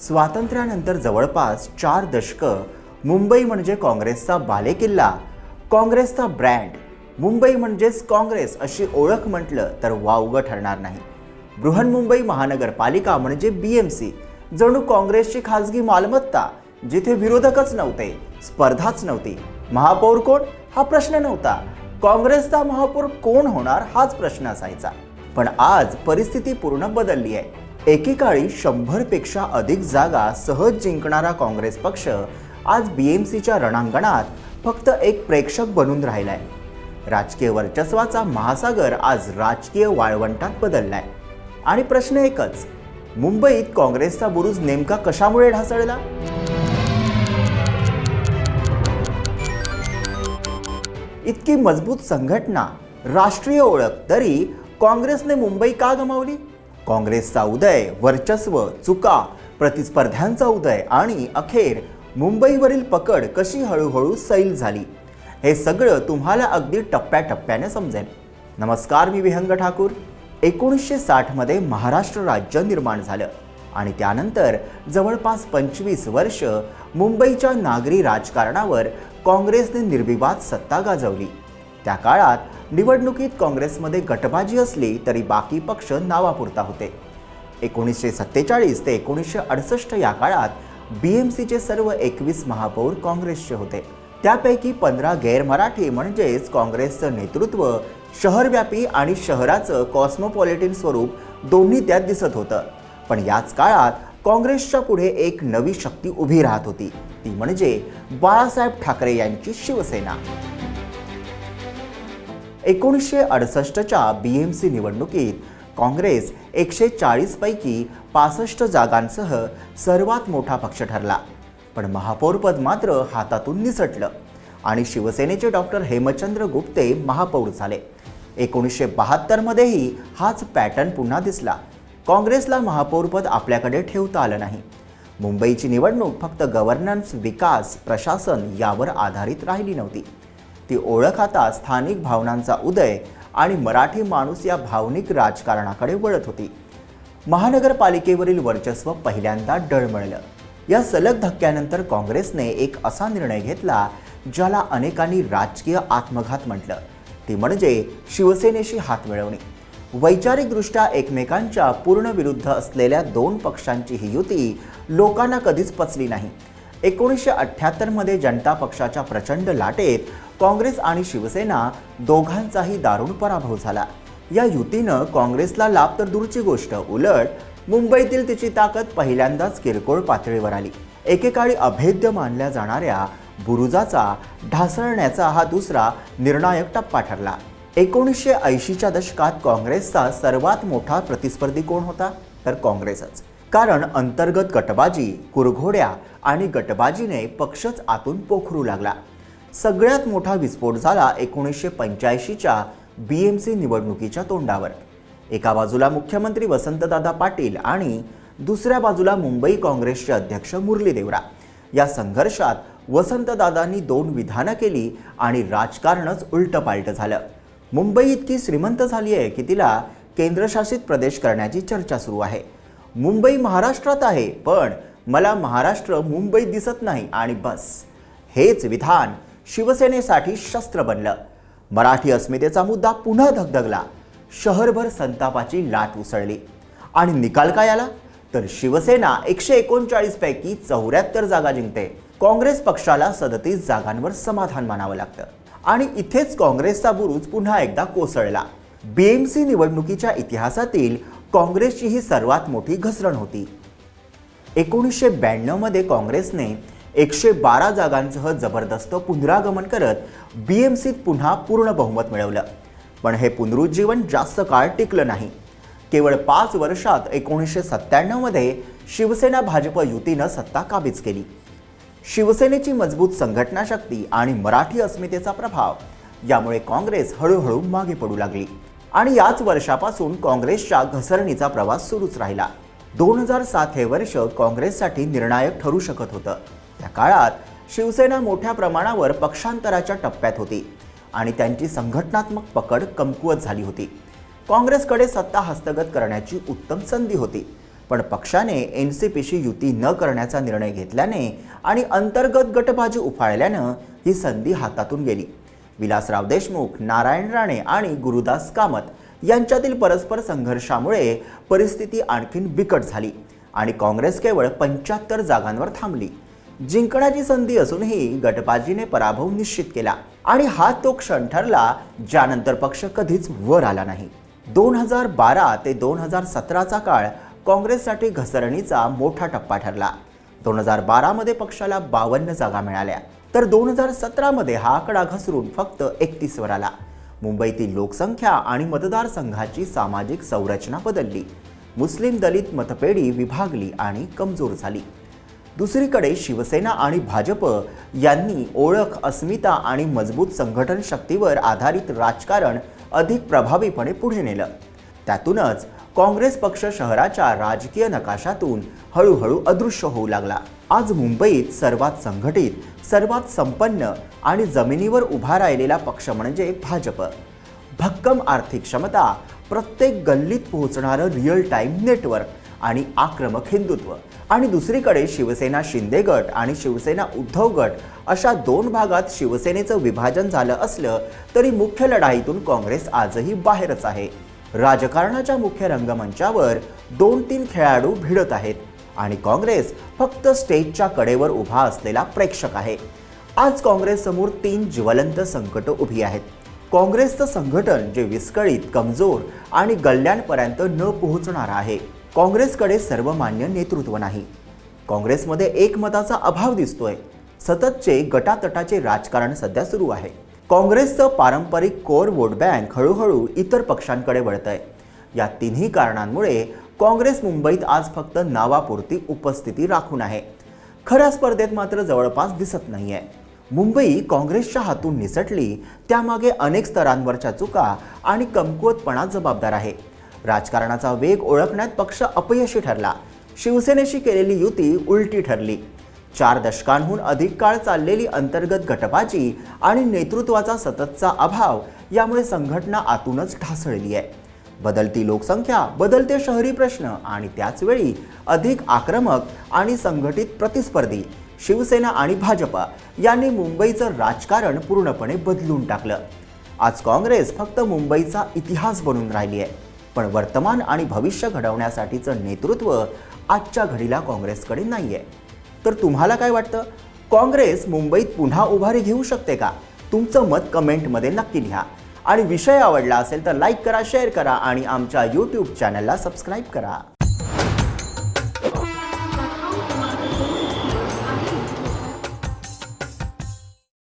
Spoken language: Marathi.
स्वातंत्र्यानंतर जवळपास चार दशकं मुंबई म्हणजे काँग्रेसचा बालेकिल्ला काँग्रेसचा ब्रँड मुंबई म्हणजेच काँग्रेस अशी ओळख म्हटलं तर वावगं ठरणार नाही. बृहन्मुंबई महानगरपालिका म्हणजे बी एम सी जणू काँग्रेसची खासगी मालमत्ता जिथे विरोधकच नव्हते स्पर्धाच नव्हती. महापौर कोण? हा प्रश्न नव्हता. काँग्रेसचा महापौर कोण होणार हाच प्रश्न असायचा. पण आज परिस्थिती पूर्ण बदलली आहे. एकेकाळी शंभरपेक्षा अधिक जागा सहज जिंकणारा काँग्रेस पक्ष आज बी एम सीच्या रणांगणात फक्त एक प्रेक्षक बनून राहिलाय. राजकीय वर्चस्वाचा महासागर आज राजकीय वाळवंटात बदललाय. आणि प्रश्न एकच मुंबईत काँग्रेसचा बुरुज नेमका कशामुळे ढासळला? इतकी मजबूत संघटना राष्ट्रीय ओळख तरी काँग्रेसने मुंबई का गमावली? काँग्रेसचा उदय वर्चस्व चुका प्रतिस्पर्ध्यांचा उदय आणि अखेर मुंबईवरील पकड कशी हळूहळू सैल झाली? हे सगळं तुम्हाला अगदी टप्प्याटप्प्याने समजेल. नमस्कार मी विहंग ठाकूर. एकोणीसशे साठमध्ये महाराष्ट्र राज्य निर्माण झालं आणि त्यानंतर जवळपास पंचवीस वर्ष मुंबईच्या नागरी राजकारणावर काँग्रेसने निर्विवाद सत्ता गाजवली. त्या काळात निवडणुकीत काँग्रेसमध्ये गटबाजी असली तरी बाकी पक्ष नावापुरता होते. एकोणीसशे सत्तेचाळीस ते एकोणीसशे अडुसष्ट या काळात बी एम सीचे सर्व एकवीस महापौर काँग्रेसचे होते. त्यापैकी पंधरा गैरमराठी म्हणजेच काँग्रेसचं नेतृत्व शहरव्यापी आणि शहराचं कॉस्मोपॉलिटिन स्वरूप दोन्ही त्यात दिसत होतं. पण याच काळात काँग्रेसच्या पुढे एक नवी शक्ती उभी राहत होती. ती म्हणजे बाळासाहेब ठाकरे यांची शिवसेना. एकोणीसशे अडसष्टच्या बी एम सी निवडणुकीत काँग्रेस एकशे चाळीसपैकी पासष्ट जागांसह सर्वात मोठा पक्ष ठरला. पण महापौरपद मात्र हातातून निसटलं आणि शिवसेनेचे डॉक्टर हेमचंद्र गुप्ते महापौर झाले. एकोणीसशे बहात्तरमध्येही हाच पॅटर्न पुन्हा दिसला. काँग्रेसला महापौरपद आपल्याकडे ठेवता आलं नाही. मुंबईची निवडणूक फक्त गव्हर्नन्स विकास प्रशासन यावर आधारित राहिली नव्हती. ती ओळख आता स्थानिक भावनांचा उदय आणि मराठी माणूस या भावनिक राजकारणाकडे वळत होती. महानगरपालिकेवरील वर्चस्व पहिल्यांदा डळमळलं. या सलग धक्क्यानंतर काँग्रेसने एक असा निर्णय घेतला ज्याला अनेकांनी राजकीय आत्मघात म्हटलं. ती म्हणजे शिवसेनेशी हात मिळवणी वैचारिकदृष्ट्या एकमेकांच्या पूर्ण विरुद्ध असलेल्या दोन पक्षांची ही युती लोकांना कधीच पचली नाही. एकोणीसशे अठ्ठ्याहत्तरमध्ये जनता पक्षाच्या प्रचंड लाटेत काँग्रेस आणि शिवसेना दोघांचाही दारुण पराभव झाला. या युतीनं काँग्रेसला लाभ तर दूरची गोष्ट उलट मुंबईतील तिची ताकद पहिल्यांदाच किरकोळ पातळीवर आली. एकेकाळी अभेद्य मानल्या जाणाऱ्या बुरुजाचा ढासळण्याचा हा दुसरा निर्णायक टप्पा ठरला. एकोणीसशे ऐंशीच्या दशकात काँग्रेसचा सर्वात मोठा प्रतिस्पर्धी कोण होता? तर काँग्रेसच. कारण अंतर्गत गटबाजी कुरघोड्या आणि गटबाजीने पक्षच आतून पोखरू लागला. सगळ्यात मोठा विस्फोट झाला एकोणीसशे पंच्याऐंशीच्या बी एम सी निवडणुकीच्या तोंडावर. एका बाजूला मुख्यमंत्री वसंतदादा पाटील आणि दुसऱ्या बाजूला मुंबई काँग्रेसचे अध्यक्ष मुरली देवरा. या संघर्षात वसंतदादांनी दोन विधानं केली आणि राजकारणच उलटपालट झालं. मुंबई इतकी श्रीमंत झाली आहे की तिला केंद्रशासित प्रदेश करण्याची चर्चा सुरू आहे. मुंबई महाराष्ट्रात आहे पण मला महाराष्ट्र मुंबईत दिसत नाही आणि बस. हेच विधान शिवसेनेसाठी शस्त्र बनलं. मराठी अस्मितेचा मुद्दा पुन्हा धगधगला. शहरभर संतापाची लाट उसळली. आणि निकाल काय आला? तर शिवसेना एकशे एकोणचाळीसपैकी चौऱ्याहत्तर जागा जिंकते. काँग्रेस पक्षाला सदतीस जागांवर समाधान मानावं लागतं. आणि इथेच काँग्रेसचा बुरुज पुन्हा एकदा कोसळला. बीएमसी निवडणुकीच्या इतिहासातील काँग्रेसची ही सर्वात मोठी घसरण होती. एकोणीसशे ब्याण्णवमध्ये काँग्रेसने एकशे बारा जागांसह जबरदस्त पुनरागमन करत बी एम सीत पुन्हा पूर्ण बहुमत मिळवलं. पण हे पुनरुज्जीवन जास्त काळ टिकलं नाही. केवळ पाच वर्षात एकोणीसशे सत्त्याण्णवमध्ये शिवसेना भाजप युतीनं सत्ता काबीज केली. शिवसेनेची मजबूत संघटना शक्ती आणि मराठी अस्मितेचा प्रभाव यामुळे काँग्रेस हळूहळू मागे पडू लागली. आणि याच वर्षापासून काँग्रेसच्या घसरणीचा प्रवास सुरूच राहिला. दोन हजार सात हे वर्ष काँग्रेससाठी निर्णायक ठरू शकत होतं. त्या काळात शिवसेना मोठ्या प्रमाणावर पक्षांतराच्या टप्प्यात होती आणि त्यांची संघटनात्मक पकड कमकुवत झाली होती. काँग्रेसकडे सत्ता हस्तगत करण्याची उत्तम संधी होती पण पक्षाने एन सी पीशी युती न करण्याचा निर्णय घेतल्याने आणि अंतर्गत गटबाजी उफाळल्यानं ही संधी हातातून गेली. विलासराव देशमुख नारायण राणे आणि गुरुदास कामत यांच्यातील परस्पर संघर्षामुळे परिस्थिती आणखीन बिकट झाली आणि काँग्रेस केवळ पंच्याहत्तर जागांवर थांबली. जिंकण्याची संधी असूनही गटबाजीने पराभव निश्चित केला आणि हा तो क्षण ठरला ज्यानंतर पक्ष कधीच वर आला नाही. दोन हजार बारा ते दोन हजार सतराचा काळ काँग्रेससाठी घसरणीचा मोठा टप्पा ठरला. दोन हजार बारामध्ये पक्षाला बावन्न जागा मिळाल्या तर दोन हजार सतरामध्ये हा आकडा घसरून फक्त एकतीसवर आला. मुंबईतील लोकसंख्या आणि मतदारसंघाची सामाजिक संरचना बदलली. मुस्लिम दलित मतपेढी विभागली आणि कमजोर झाली. दुसरीकडे शिवसेना आणि भाजप यांनी ओळख अस्मिता आणि मजबूत संघटन शक्तीवर आधारित राजकारण अधिक प्रभावीपणे पुढे नेलं. त्यातूनच काँग्रेस पक्ष शहराच्या राजकीय नकाशातून हळूहळू अदृश्य होऊ लागला. आज मुंबईत सर्वात संघटित सर्वात संपन्न आणि जमिनीवर उभा राहिलेला पक्ष म्हणजे भाजप. भक्कम आर्थिक क्षमता प्रत्येक गल्लीत पोहोचणारं रिअल टाईम नेटवर्क आणि आक्रमक हिंदुत्व. आणि दुसरीकडे शिवसेना शिंदे गट आणि शिवसेना उद्धव गट अशा दोन भागात शिवसेनेचं विभाजन झालं असलं तरी मुख्य लढाईतून काँग्रेस आजही बाहेरच आहे. राजकारणाच्या मुख्य रंगमंचावर दोन तीन खेळाडू भिडत आहेत आणि काँग्रेस फक्त स्टेजच्या कडेवर उभा असलेला प्रेक्षक आहे. आज काँग्रेस समोर तीन ज्वलंत संकट उभी आहेत. काँग्रेसचं संघटन जे विस्कळीत कमजोर आणि गल्ल्यांपर्यंत न पोहोचणार आहे. काँग्रेसकडे सर्वमान्य नेतृत्व नाही. काँग्रेसमध्ये एकमताचा अभाव दिसतोय. सततचे गटातटाचे राजकारण सध्या सुरू आहे. काँग्रेसचं पारंपरिक कोर वोट बँक हळूहळू इतर पक्षांकडे वळत आहे या तिन्ही कारणांमुळे काँग्रेस मुंबईत आज फक्त नावापुरती उपस्थिती राखून आहे. खऱ्या स्पर्धेत मात्र जवळपास दिसत नाही आहे मुंबई काँग्रेसच्या हातून निसटली त्यामागे अनेक स्तरांवरच्या चुका आणि कमकुवतपणा जबाबदार आहे. राजकारणाचा वेग ओळखण्यात पक्ष अपयशी ठरला. शिवसेनेशी केलेली युती उलटी ठरली. चार दशकांहून अधिक काळ चाललेली अंतर्गत गटबाजी आणि नेतृत्वाचा सततचा अभाव यामुळे संघटना आतूनच ढासळली आहे. बदलती लोकसंख्या बदलते शहरी प्रश्न आणि त्याचवेळी अधिक आक्रमक आणि संघटित प्रतिस्पर्धी शिवसेना आणि भाजपा यांनी मुंबईचं राजकारण पूर्णपणे बदलून टाकलं. आज काँग्रेस फक्त मुंबईचा इतिहास बनून राहिली आहे. पण वर्तमान आणि भविष्य घडवण्यासाठीचं नेतृत्व आजच्या घडीला काँग्रेसकडे नाही आहे तर तुम्हाला काय वाटतं? काँग्रेस मुंबईत पुन्हा उभारी घेऊ शकते का? तुमचं मत कमेंटमध्ये नक्की लिहा. आणि विषय आवडला असेल तर लाईक करा शेअर करा आणि आमच्या यूट्यूब चॅनलला सबस्क्राईब करा.